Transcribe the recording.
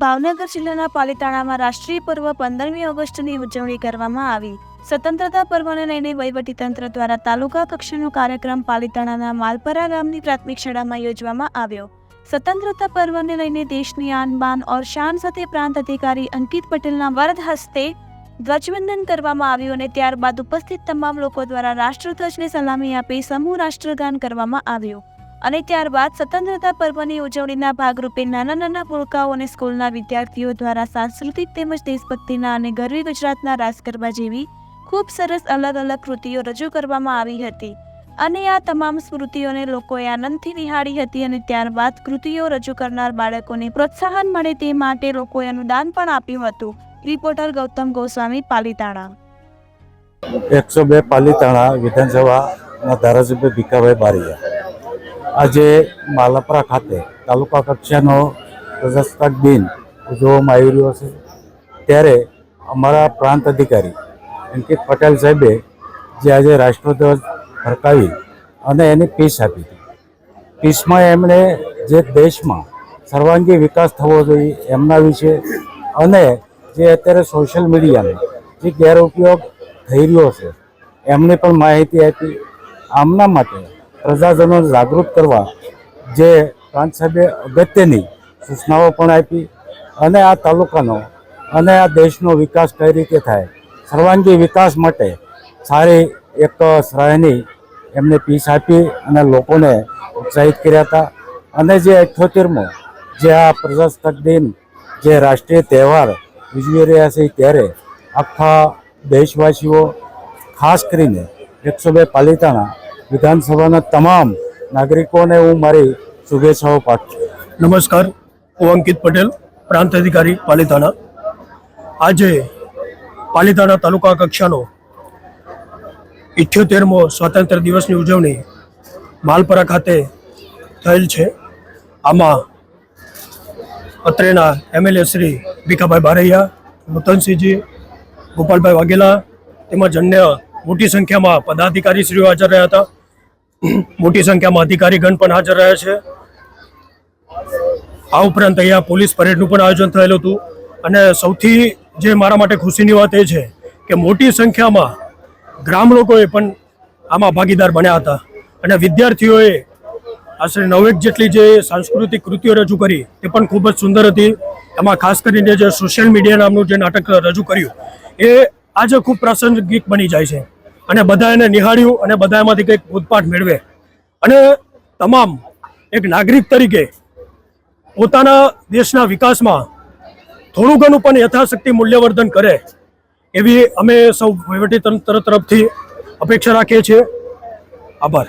ભાવનગર જિલ્લાના પાલિતાણામાં રાષ્ટ્રીય પર્વ પંદરમી ઓગસ્ટની ઉજવણી કરવામાં આવી. સ્વતંત્રતા પર્વને લઈને વહીવટીતંત્ર દ્વારા તાલુકા કક્ષાનો કાર્યક્રમ પાલિતાણાના માલપરા ગામની પ્રાથમિક શાળામાં યોજવામાં આવ્યો. સ્વતંત્રતા પર્વને લઈને દેશની આન બાન ઓર શાન સાથે પ્રાંત અધિકારી અંકિત પટેલના વરદ હસ્તે ધ્વજવંદન કરવામાં આવ્યું અને ત્યારબાદ ઉપસ્થિત તમામ લોકો દ્વારા રાષ્ટ્રધ્વજને સલામી આપી સમૂહ રાષ્ટ્રગાન કરવામાં આવ્યું. અને ત્યારબાદ સ્વતંત્રતા પર્વની ઉજવણીના ભાગરૂપે નાના નાના ભૂલકાઓ અને સ્કૂલના વિદ્યાર્થીઓ દ્વારા સાંસ્કૃતિક તેમજ દેશભક્તિના અને ગરવી ગુજરાતના રાસ ગરબા જેવી ખૂબ સરસ અલગ અલગ કૃતિઓ રજૂ કરવામાં આવી હતી. અને આ તમામ સ્મૃતિઓને લોકોએ આનંદથી નિહાળી હતી અને ત્યારબાદ કૃતિઓ રજૂ કરનાર બાળકોને પ્રોત્સાહન મળે તે માટે લોકોએ અનુદાન પણ આપ્યું હતું. રિપોર્ટર ગૌતમ ગોસ્વામી, પાલીતાણા. એકસો બે પાલીતાણા વિધાનસભાના ધારાસભ્ય ભીખાભાઈ બારિયા. આજે માલાપરા ખાતે તાલુકા કક્ષાનો પ્રજાસત્તાક દિન ઉજવવામાં આવી રહ્યો છે. ત્યારે અમારા પ્રાંત અધિકારી અંકિત પટેલ સાહેબે જે આજે રાષ્ટ્રધ્વજ ફરકાવી અને એની પીસ આપી હતી. પીસમાં એમણે જે દેશમાં સર્વાંગી વિકાસ થવો જોઈએ એમના વિશે અને જે અત્યારે સોશિયલ મીડિયાનો જે ગેરઉપયોગ થઈ રહ્યો છે એમને પણ માહિતી આપી. આમના માટે પ્રજાજનો જાગૃત કરવા જે પ્રાંત સાહેબે અગત્યની સૂચનાઓ પણ આપી અને આ તાલુકાનો અને આ દેશનો વિકાસ કઈ રીતે થાય, સર્વાંગી વિકાસ માટે સારી એક સરાહની એમને પીસ આપી અને લોકોને ઉત્સાહિત કર્યા હતા. અને જે અઠ્યોતેરમો જે આ પ્રજાસત્તાક દિન જે રાષ્ટ્રીય તહેવાર ઉજવી રહ્યા છે ત્યારે આખા દેશવાસીઓ ખાસ કરીને એકસો બે પાલિતાણા વિધાનસભાના તમામ નાગરિકોને હું મારી શુભેચ્છાઓ પાઠવું નમસ્કાર, હું અંકિત પટેલ, પ્રાંત અધિકારી પાલિતાણા. આજે પાલિતાણા તાલુકા કક્ષાનો ઇઠ્યોતેરમો સ્વાતંત્ર્ય દિવસની ઉજવણી માલપરા ખાતે થયેલ છે. આમાં અત્રેના એમએલએ શ્રી ભીખાભાઈ બારૈયા નૂતનસિંહજી ગોપાલભાઈ વાઘેલા તેમજ અન્ય મોટી સંખ્યામાં પદાધિકારીશ્રીઓ હાજર રહ્યા હતા. મોટી સંખ્યામાં અધિકારીગણ પણ હાજર રહ્યા છે. આ ઉપરાંત અહીંયા પોલીસ પરેડનું પણ આયોજન થયેલું હતું. અને સૌથી જે મારા માટે ખુશીની વાત એ છે કે મોટી સંખ્યામાં ગ્રામ લોકોએ પણ આમાં ભાગીદાર બન્યા હતા. અને વિદ્યાર્થીઓએ આશરે નવેક જેટલી જે સાંસ્કૃતિક કૃતિઓ રજૂ કરી તે પણ ખૂબ જ સુંદર હતી. એમાં ખાસ કરીને જે સોશિયલ મીડિયા નામનું જે નાટક રજૂ કર્યું, એ આજે ખૂબ પ્રાસંગિક બની જાય છે. અને બધા એને નિહાળ્યું અને બધા એમાંથી કંઈક બોધપાઠ મેળવે. અને તમામ એક નાગરિક તરીકે પોતાના દેશના વિકાસમાં થોડું ઘણું પણ યથાશક્તિ મૂલ્યવર્ધન કરે એવી અમે સૌ વહીવટી તંત્ર તરફથી અપેક્ષા રાખીએ છીએ. આભાર.